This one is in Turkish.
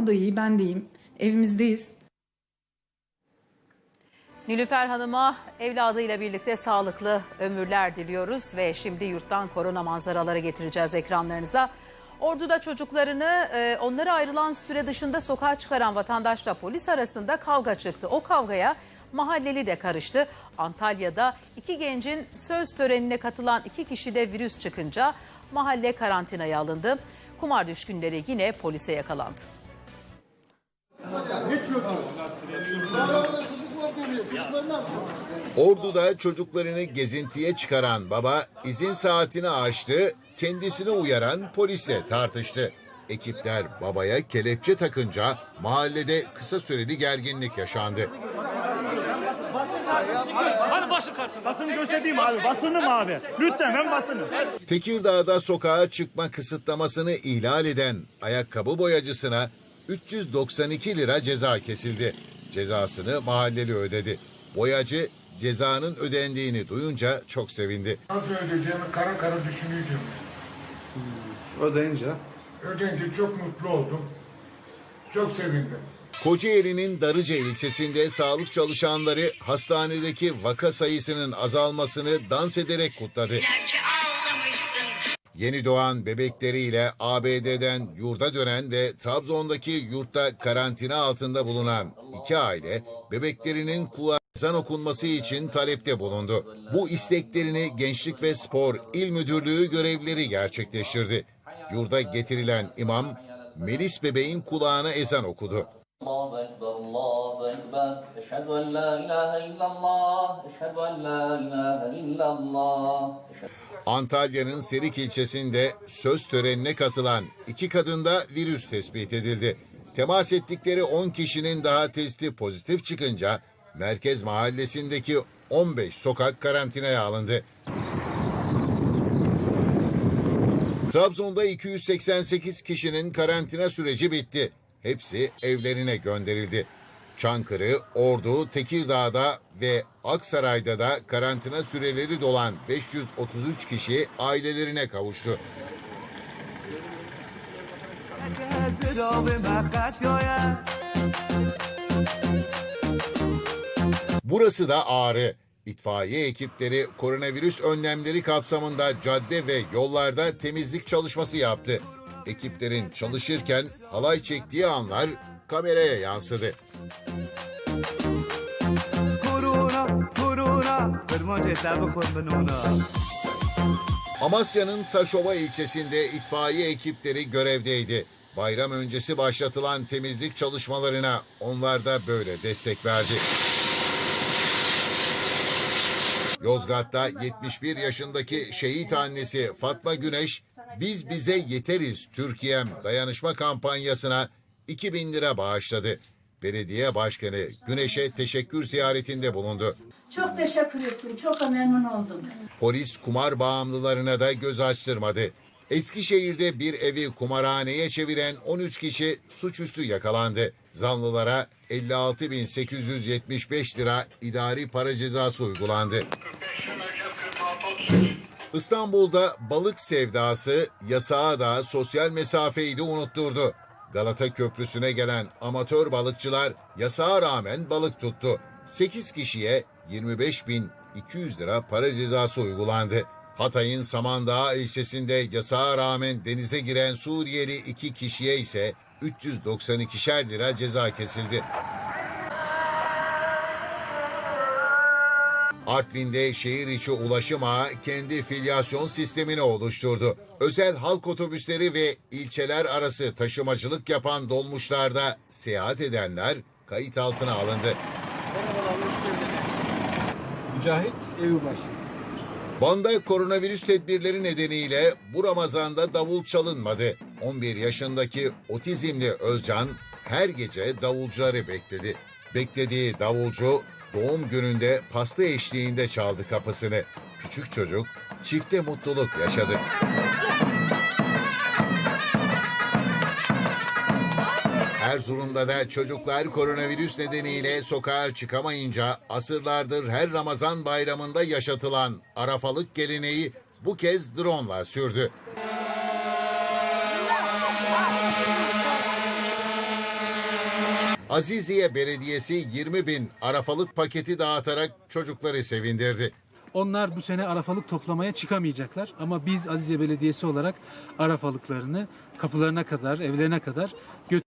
O da iyi, ben de iyiyim. Evimizdeyiz. Nilüfer Hanım'a evladıyla birlikte sağlıklı ömürler diliyoruz ve şimdi yurttan korona manzaraları getireceğiz ekranlarınıza. Ordu'da çocuklarını e, onlara ayrılan süre dışında sokağa çıkaran vatandaşla polis arasında kavga çıktı. O kavgaya mahalleli de karıştı. Antalya'da iki gencin söz törenine katılan iki kişi de virüs çıkınca mahalle karantinaya alındı. Kumar düşkünleri yine polise yakalandı. Ordu'da çocuklarını gezintiye çıkaran baba izin saatini aştı, kendisini uyaran polisle tartıştı. Ekipler babaya kelepçe takınca mahallede kısa süreli gerginlik yaşandı. Hadi basın kartı. Basını göstereyim abi. Basını mı abi? Lütfen ben basını. Tekirdağ'da sokağa çıkma kısıtlamasını ihlal eden ayakkabı boyacısına 392 lira ceza kesildi. Cezasını mahalleli ödedi. Boyacı cezanın ödendiğini duyunca çok sevindi. Nasıl ödeyeceğimi kara kara düşünüyordum. Ödeyince Ödeyince çok mutlu oldum. Çok sevindim. Kocaeli'nin Darıca ilçesinde sağlık çalışanları hastanedeki vaka sayısının azalmasını dans ederek kutladı. Yeni doğan bebekleriyle ABD'den yurda dönen ve Trabzon'daki yurtta karantina altında bulunan iki aile bebeklerinin kulağına ezan okunması için talepte bulundu. Bu isteklerini Gençlik ve Spor İl Müdürlüğü görevlileri gerçekleştirdi. Yurda getirilen imam Melis bebeğin kulağına ezan okudu. Allahu Ekber, Allahu Ekber. Eşhedü en la ilahe illallah, eşhedü en la ilahe illallah. Antalya'nın Serik ilçesinde söz törenine katılan iki kadında virüs tespit edildi. Temas ettikleri 10 kişinin daha testi pozitif çıkınca merkez mahallesindeki 15 sokak karantinaya alındı. Trabzon'da 288 kişinin karantina süreci bitti. Hepsi evlerine gönderildi. Çankırı, Ordu, Tekirdağ'da ve Aksaray'da da karantina süreleri dolan 533 kişi ailelerine kavuştu. Burası da Ağrı. İtfaiye ekipleri koronavirüs önlemleri kapsamında cadde ve yollarda temizlik çalışması yaptı. Ekiplerin çalışırken halay çektiği anlar kameraya yansıdı. Amasya'nın Taşova ilçesinde itfaiye ekipleri görevdeydi. Bayram öncesi başlatılan temizlik çalışmalarına onlar da böyle destek verdi. Yozgat'ta 71 yaşındaki şehit annesi Fatma Güneş, Biz Bize Yeteriz Türkiye'm dayanışma kampanyasına 2000 lira bağışladı. Belediye Başkanı Güneş'e teşekkür ziyaretinde bulundu. Çok teşekkür ettim. Çok da memnun oldum. Polis kumar bağımlılarına da göz açtırmadı. Eskişehir'de bir evi kumarhaneye çeviren 13 kişi suçüstü yakalandı. Zanlılara 56.875 lira idari para cezası uygulandı. İstanbul'da balık sevdası yasağa da sosyal mesafeyi de unutturdu. Galata Köprüsü'ne gelen amatör balıkçılar yasağa rağmen balık tuttu. 8 kişiye 25.200 lira para cezası uygulandı. Hatay'ın Samandağ ilçesinde yasağa rağmen denize giren Suriyeli iki kişiye ise 392'şer lira ceza kesildi. Artvin'de şehir içi ulaşım ağı kendi filyasyon sistemini oluşturdu. Özel halk otobüsleri ve ilçeler arası taşımacılık yapan dolmuşlarda seyahat edenler kayıt altına alındı. Mücahit Eyübaşı. Van'da koronavirüs tedbirleri nedeniyle bu Ramazan'da davul çalınmadı. 11 yaşındaki otizmli Özcan her gece davulcuları bekledi. Beklediği davulcu doğum gününde pasta eşliğinde çaldı kapısını. Küçük çocuk çifte mutluluk yaşadı. Erzurum'da da çocuklar koronavirüs nedeniyle sokağa çıkamayınca asırlardır her Ramazan bayramında yaşatılan arafalık geleneği bu kez drone'la sürdü. Aziziye Belediyesi 20 bin arafalık paketi dağıtarak çocukları sevindirdi. Onlar bu sene arafalık toplamaya çıkamayacaklar ama biz Azize Belediyesi olarak arafalıklarını kapılarına kadar, evlerine kadar götür